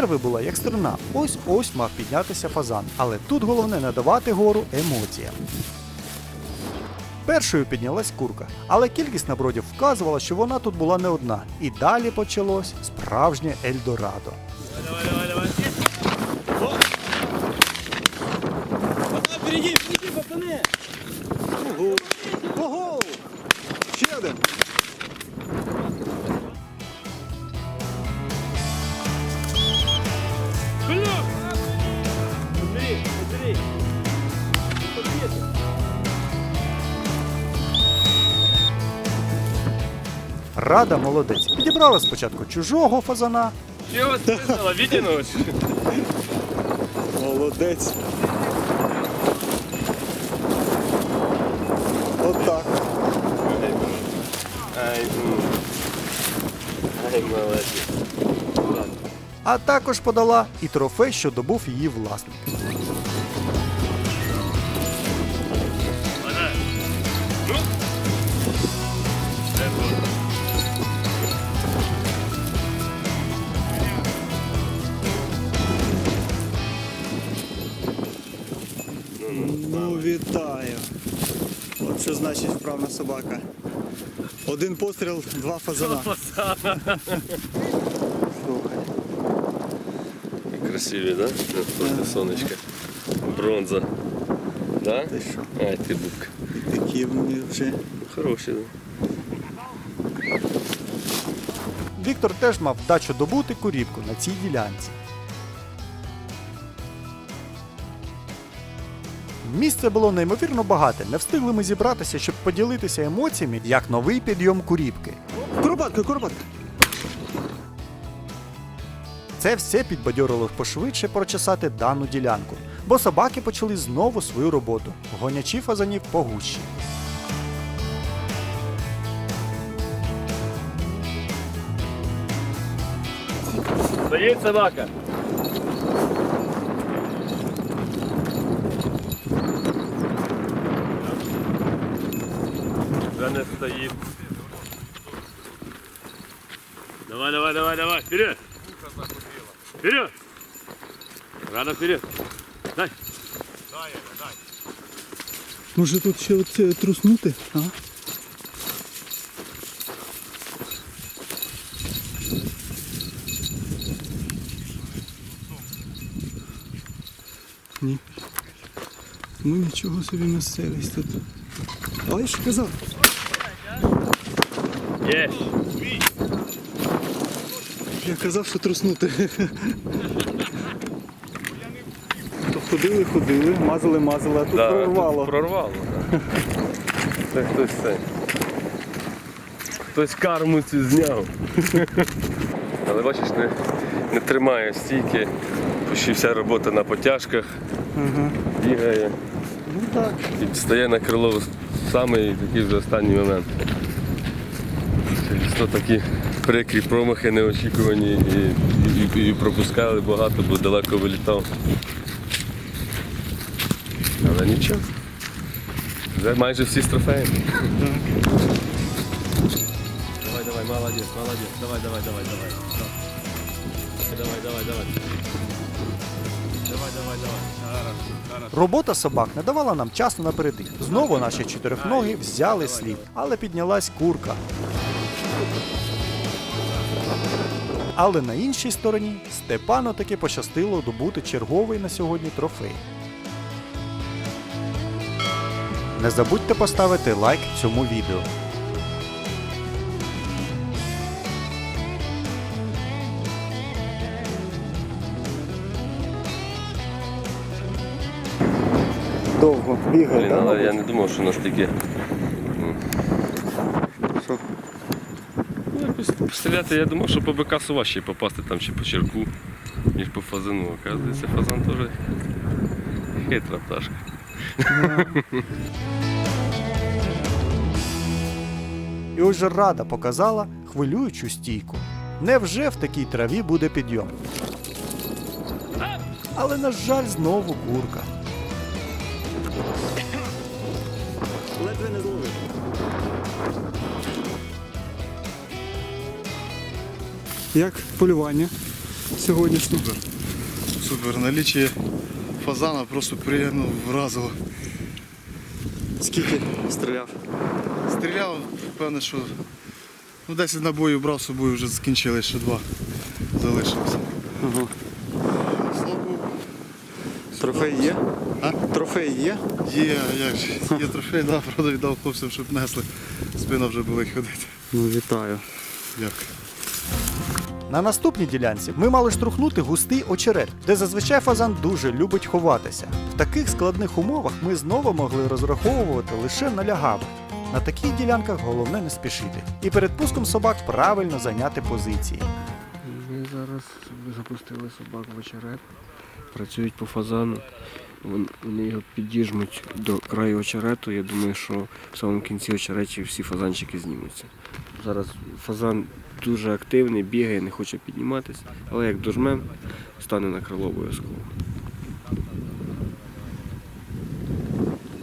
Нерви була як струна. Ось ось мав піднятися фазан. Але тут головне не давати гору емоціям. Першою піднялась курка, але кількість набродів вказувала, що вона тут була не одна. І далі почалось справжнє Ельдорадо. Давай, давай, давай. О! Пацан, впереди, впереди! Рада молодець. Підібрала спочатку чужого фазана, Чего ты сказала? Молодець. Отак. Ай. Ай, молодец. А також подала і трофей, що добув її власник. Ну. Ну, вітаю. От що значить вправна собака. Один постріл, два фазана. Слухай. Красиві, да? Проти сонечка. Бронза. Да? Ти що? Ай, ти бубка. Такі вони вже. Хороші, да? Віктор теж мав вдачу добути куріпку на цій ділянці. Місце було неймовірно багате. Не встигли ми зібратися, щоб поділитися емоціями, як новий підйом куріпки. Куропатка, куропатка. Це все підбадьорило пошвидше прочесати дану ділянку, бо собаки почали знову свою роботу, гонячи фазанів по гущі. Стоїть собака. Вже не стоїть. Давай, давай, давай, давай, вперед! Вперед! Рано вперед! Дай! Може тут ще оце труснути? А? Ні. Ну нічого собі місцевість тут. А я ж казав. Є! Я казав, що труснути. То ходили, ходили, мазали, мазали, а тут прорвало. Прорвало. Це хтось це. Хтось карму цю зняв. Але бачиш, не, не тримає стійки, почти вся робота на потяжках, бігає Ну так. і стає на крило в самий такий вже останній момент. Через то такі прикрі промахи неочікувані і, і, і пропускали багато, бо далеко вилітав. Але нічого. Вже майже всі з трофеями. Давай, давай, молодець, молодець. Давай, давай, давай, давай. Давай, давай, давай. Давай, давай, давай. Робота собак не давала нам часу на передих. Знову наші чотирьохногі взяли слід, але піднялась курка. Але на іншій стороні Степану таки пощастило добути черговий на сьогодні трофей. Не забудьте поставити лайк цьому відео. Довго бігає, Блін, але я не думав, що настільки. Що? Якось постріляти, я думав, що по бекасу важче попасти там чи по черку, ніж по фазану. Оказується, фазан теж хитра пташка. І ось же рада показала хвилюючу стійку. Невже в такій траві буде підйом? Але, на жаль, знову курка. Ледве не зловив. Як полювання? сьогоднішній? Супер. Супер. Налічие фазана просто приємно вразило. Скільки стріляв? Стріляв, певне, що ну, 10 набоїв брав з собою, вже скінчили, ще два залишилося. Ага. Слава Богу, Трофей є? А? Трофей є? є, як же, є трофей, да, правда віддав хлопцям, щоб несли. Спина вже болить ходити. Ну вітаю. Як? На наступній ділянці ми мали штовхнути густий очерет, де зазвичай фазан дуже любить ховатися. В таких складних умовах ми знову могли розраховувати лише на лягавих. На таких ділянках головне не спішити. І перед пуском собак правильно зайняти позиції. Ми зараз запустили собак в очерет, працюють по фазану. Вони його підіжмуть до краю очерету. Я думаю, що в самому кінці очереті всі фазанчики знімуться. Зараз фазан дуже активний, бігає, не хоче підніматися, але як дожмем, стане на крило обов'язково.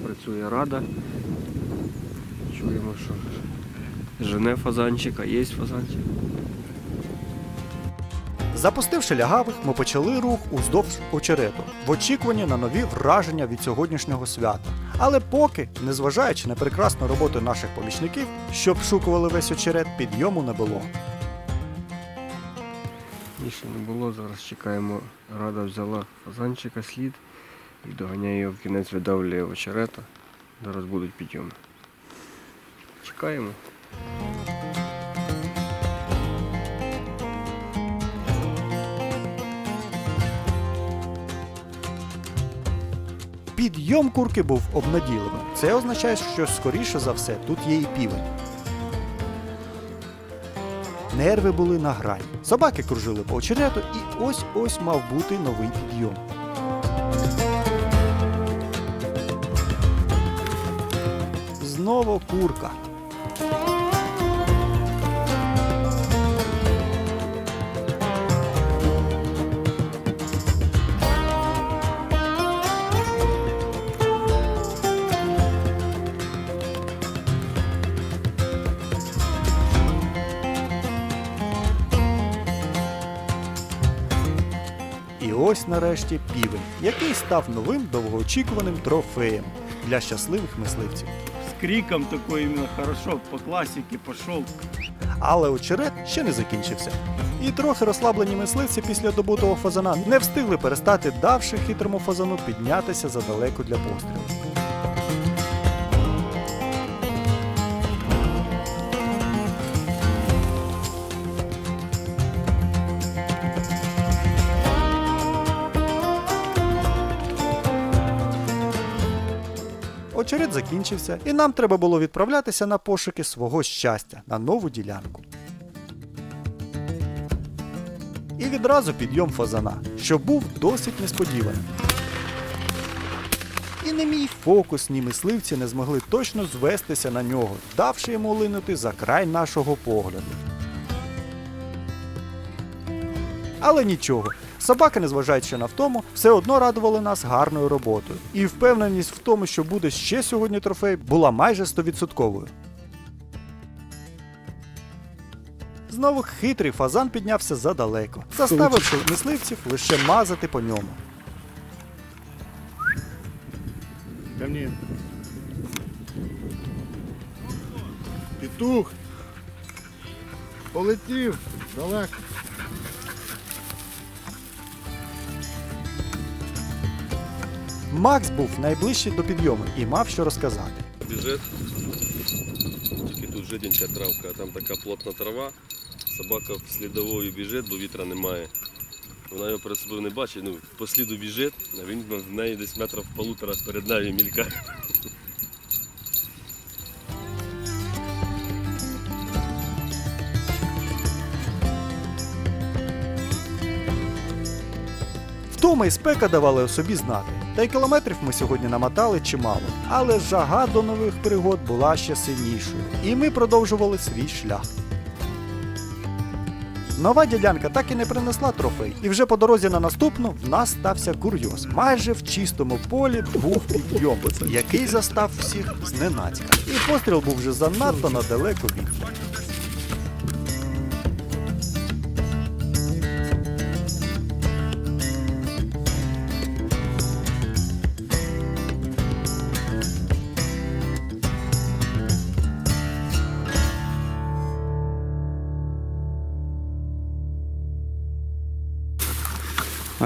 Працює рада. Чуємо, що жене фазанчика, є фазанчик. Запустивши лягавих, ми почали рух уздовж очерету в очікуванні на нові враження від сьогоднішнього свята. Але поки, незважаючи на прекрасну роботу наших помічників, що обшукували весь очерет, підйому не було. Більше не було, зараз чекаємо. Рада взяла фазанчика слід і доганяє його в кінець видавлює очерета. Зараз будуть підйоми. Чекаємо. Підйом курки був обнадійливим. Це означає, що скоріше за все тут є і півень. Нерви були на грані. Собаки кружили по очерету, і ось ось мав бути новий підйом. Знову курка. Ось нарешті півень, який став новим довгоочікуваним трофеєм для щасливих мисливців. З криком такой именно хорошо, по класіки пішов. Але очерет ще не закінчився. І трохи розслаблені мисливці після добутого фазана не встигли перестати, давши хитрому фазану піднятися задалеко для пострілу. Очерет закінчився, і нам треба було відправлятися на пошуки свого щастя на нову ділянку. І відразу підйом фазана, що був досить несподіваним. І не мій фокус, ні мисливці не змогли точно звестися на нього, давши йому линути за край нашого погляду. Але нічого, собаки, незважаючи на втому, все одно радували нас гарною роботою. І впевненість в тому, що буде ще сьогодні трофей, була майже стовідсотковою. Знову хитрий фазан піднявся задалеко, заставивши мисливців лише мазати по ньому. Ко. Петух. Полетів. Далеко. Макс був найближчий до підйому і мав що розказати. Біжить. Тільки тут жиденька травка, а там така плотна трава. Собака слідовою біжить, бо вітра немає. Вона його перед собою не бачить, ну, по сліду біжить, а він в неї десь метрів полутора перед нею мількає. Втома і спека давали о собі знати. Та й кілометрів ми сьогодні намотали чимало. Але жага до нових пригод була ще сильнішою. І ми продовжували свій шлях. Нова ділянка так і не принесла трофей, і вже по дорозі на наступну в нас стався курйоз. Майже в чистому полі був підйом, який застав всіх зненацька. І постріл був вже занадто надалеко від.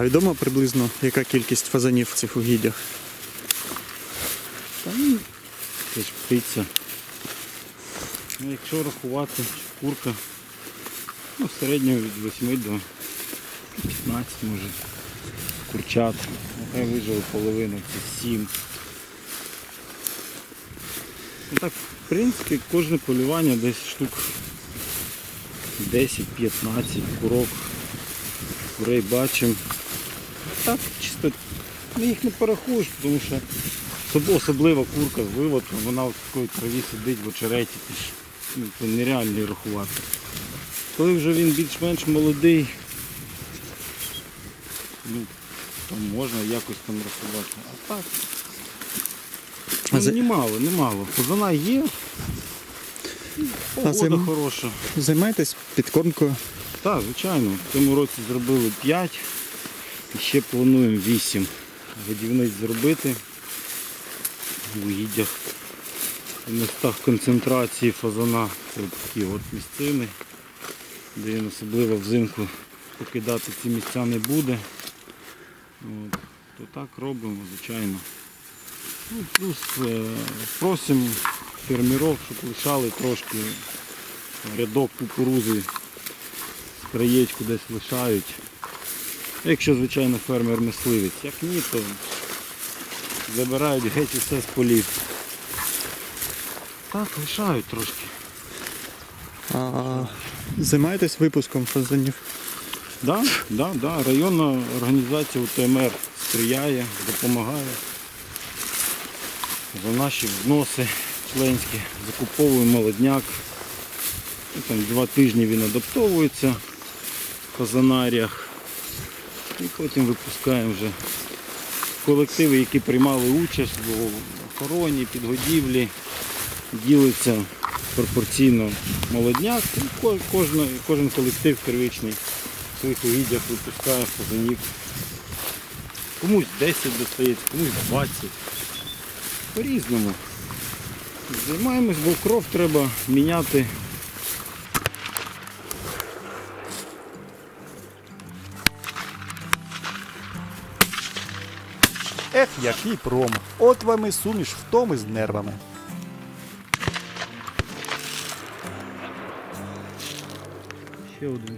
А відомо приблизно, яка кількість фазанів в цих угіддях? Та ну, птиця. Ну, якщо рахувати, курка, ну, в від 8 до 15 може. Курчат. Нехай вижили половину, це 7. Ну, так, в принципі, кожне полювання десь штук 10-15 курок. Курей бачимо. Так, чисто ну, їх не порахуєш, тому що Особлива курка з виводком, вона в такій траві сидить в очереті, ну, це нереально рахувати. Коли вже він більш-менш молодий, ну, то можна якось там рахувати. А так, ну, за- немало, немало. Фазана є, погода зим- хороша. Займаєтесь підкормкою? Так, звичайно. В цьому році зробили 5 і ще плануємо 8 годівниць зробити в угіддях в містах концентрації фазана. Це такі от місцини, де він особливо взимку покидати ці місця не буде. От. То так робимо, звичайно. Ну, плюс е, просимо фермерів, щоб лишали трошки рядок кукурузи краєчку десь лишають. Якщо, звичайно, фермер мисливець. Як ні, то забирають геть усе з полів. Так, лишають трошки. А займаєтесь випуском фазанів? Да, да, да. Районна організація УТМР сприяє, допомагає. За наші взноси членські закуповуємо молодняк. Ну, Там два тижні він адаптовується в казанаріях. І потім випускаємо вже колективи, які приймали участь в охороні, підгодівлі, ділиться пропорційно молодняк. І ко- кожна- кожен колектив первичний в своїх угіддях випускає фазанів. Комусь 10 достається, комусь 20. По-різному. Займаємось, бо кров треба міняти. Ех, який промах. От вам і суміш втоми з нервами. Ще один.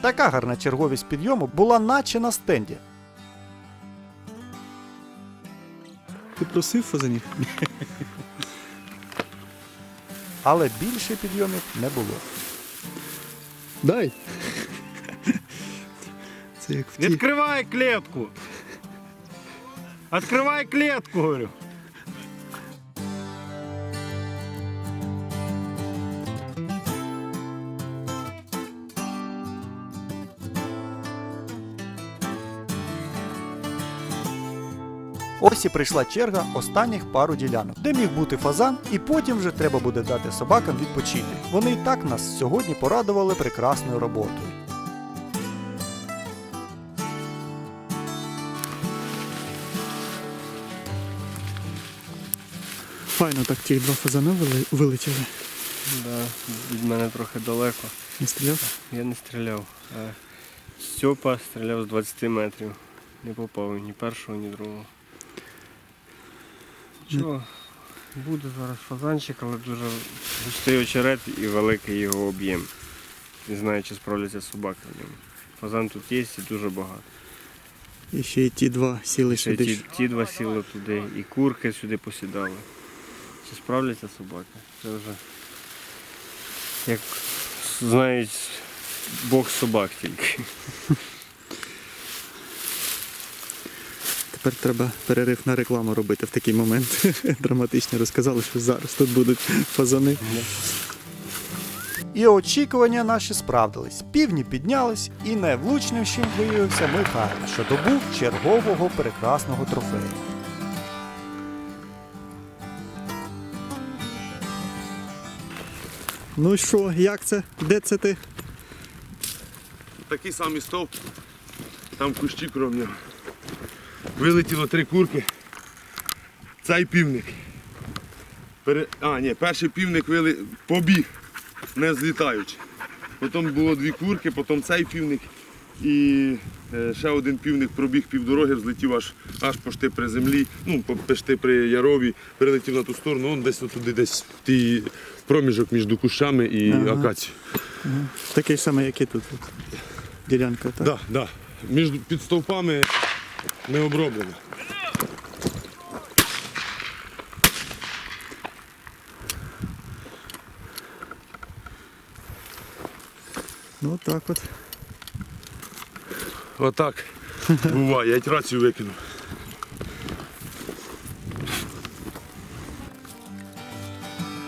Така гарна черговість підйому була наче на стенді. Ти просив фазанів? Але більше підйомів не було. Дай. Це як в ті. Відкривай клетку! Відкривай клетку, говорю. Ось і прийшла черга останніх пару ділянок, де міг бути фазан, і потім вже треба буде дати собакам відпочити. Вони і так нас сьогодні порадували прекрасною роботою. Файно так ті два фазани вилетіли. Да, від мене трохи далеко. Не стріляв? Я не стріляв. Стьопа стріляв з 20 метрів. Не попав ні першого, ні другого. Чого? Буде зараз фазанчик, але дуже густий очерет і великий його об'єм. Не знаю, чи справляться собаки в ньому. Фазан тут є і дуже багато. І ще й ті два сіли Ще сюди. ті, ті два сіли туди, і курки сюди посідали. Чи справляться собаки? Це вже як знають Бог собак тільки. Тепер треба перерив на рекламу робити в такий момент. Драматично розказали, що зараз тут будуть фазани. І очікування наші справдились. Півні піднялись, і найвлучнішим виявився Михайло, що добув чергового прекрасного трофею. Ну що, як це? Де це ти? Такий самий стовп, там кущі крім нього. Вилетіло три курки. Цей півник. Пере... А, ні, перший півник вили... побіг, не злітаючи. потім було дві курки, потім цей півник. І ще один півник пробіг півдороги, взлетів аж аж пошти при землі, ну, пошти при Ярові, перелетів на ту сторону, он десь туди, десь в тій проміжок між кущами і Ага. акацією. Такий самий, як і тут. Ділянка, так? Да, да. Між під стовпами не оброблено. Ну так от. Отак. Буває, я й рацію викинув.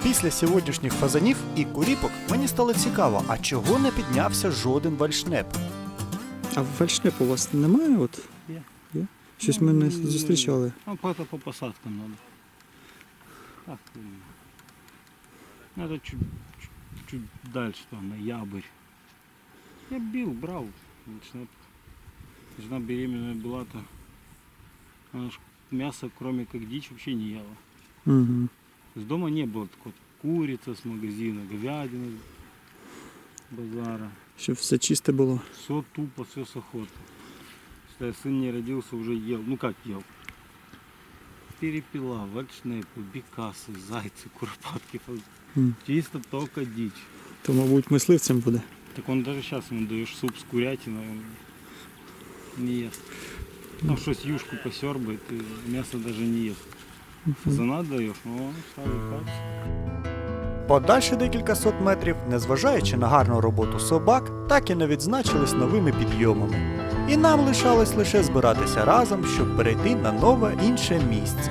Після сьогоднішніх фазанів і куріпок мені стало цікаво, а чого не піднявся жоден вальшнеп? А вальшнеп у вас немає? От? Є. Є? Щось ми не зустрічали. Ну, по, по посадкам надо. Так. Надо чуть, чуть, чуть дальше, там, на ябырь. Я бил, брал. Начинает- Жена беременная была, то она ж мясо, кроме как дичь, вообще не ела. Угу. С дома не было такого. Курица с магазина, говядина базара. Щоб все чисте було. Все тупо, все с охоты. Сын не родился, уже ел. Ну как ел? Перепела, вальшнепы, бекасы, зайцы, куропатки. М. Чисто только дичь. То, мабуть, мисливцем буде. Так он даже сейчас ему даешь суп с курятиной, он не ест. Ну, что-то юшку посербает, и мясо даже не ест. Даешь, но он стал икаться. Подальші декілька сот метрів, незважаючи на гарну роботу собак, так і не відзначились новими підйомами. І нам лишалось лише збиратися разом, щоб перейти на нове інше місце.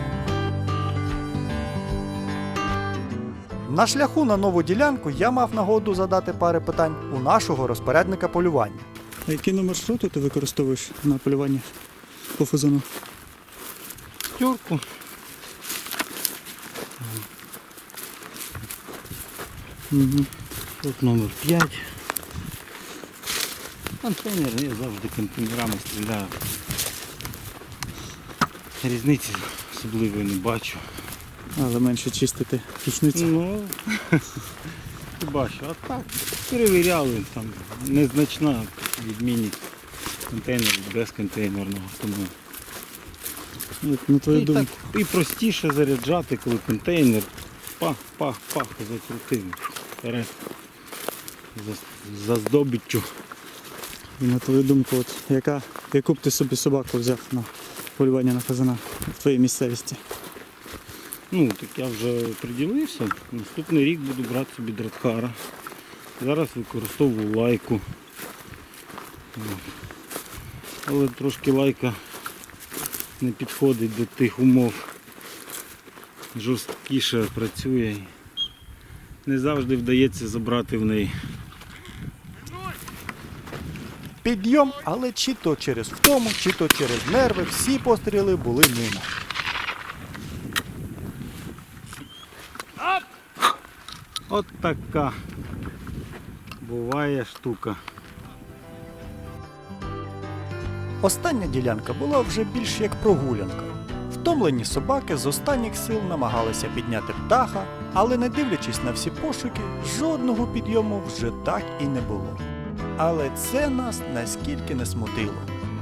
На шляху на нову ділянку я мав нагоду задати пари питань у нашого розпорядника полювання. А який номер шроту ти використовуєш на полюванні по фазану? Терку. Угу. Тут номер 5. Контейнер, я завжди контейнерами стріляю. Різниці особливої не бачу. Але менше чистити рушницю. Ну, бачу. А так, перевіряли, там незначна відмінність контейнер без контейнерного. Тому Як на твою і, думку. так, і простіше заряджати, коли контейнер пах, пах, пах, закрутив. Вперед. За, за здобиччю. І на твою думку, от, яка, яку б ти собі собаку взяв на полювання на фазана в твоїй місцевості? Ну, так я вже приділився. Наступний рік буду брати собі драткара. Зараз використовую лайку. Але трошки лайка не підходить до тих умов. Жорсткіше працює. Не завжди вдається забрати в неї. Підйом, але чи то через втому, чи то через нерви, всі постріли були мимо. От така буває штука. Остання ділянка була вже більш як прогулянка. Втомлені собаки з останніх сил намагалися підняти птаха, але не дивлячись на всі пошуки, жодного підйому вже так і не було. Але це нас наскільки не смутило,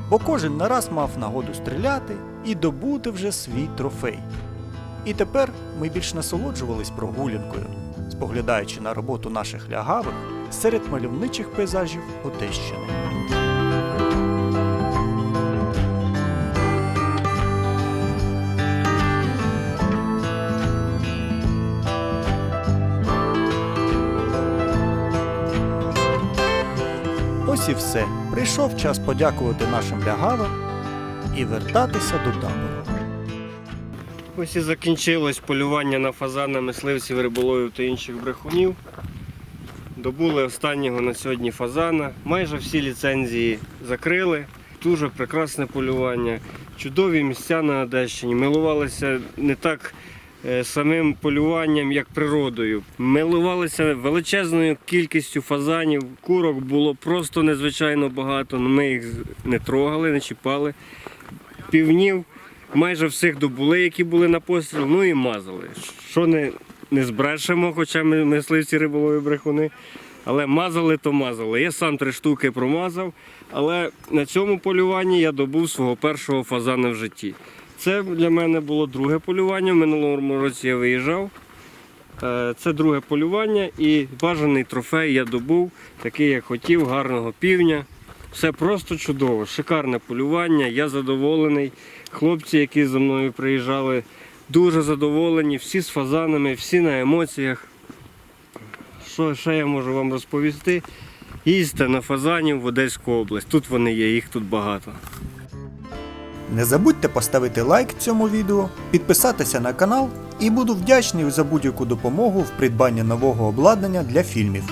бо кожен нараз мав нагоду стріляти і добути вже свій трофей. І тепер ми більш насолоджувались прогулянкою, споглядаючи на роботу наших лягавих серед мальовничих пейзажів Одещини. Ось і все. Прийшов час подякувати нашим лягавим і вертатися до табору. Ось і закінчилось полювання на фазана мисливців, риболовів та інших брехунів. Добули останнього на сьогодні фазана. Майже всі ліцензії закрили. Дуже прекрасне полювання. Чудові місця на Одещині. Милувалися не так самим полюванням, як природою. Милувалися величезною кількістю фазанів. Курок було просто незвичайно багато. Ми їх не трогали, не чіпали. Півнів майже всіх добули, які були на постріл, ну і мазали. Що не, не збрешемо, хоча ми мисливці риболові брехуни. Але мазали то мазали. Я сам три штуки промазав, але на цьому полюванні я добув свого першого фазана в житті. Це для мене було друге полювання. В минулому році я виїжджав. Е, Це друге полювання і бажаний трофей я добув, такий як хотів, гарного півня. Все просто чудово, шикарне полювання. Я задоволений. Хлопці, які за мною приїжджали, дуже задоволені, всі з фазанами, всі на емоціях. Що ще я можу вам розповісти? Їздьте на фазанів в Одеську область. Тут вони є, їх тут багато. Не забудьте поставити лайк цьому відео, підписатися на канал і буду вдячний за будь-яку допомогу в придбанні нового обладнання для фільмів.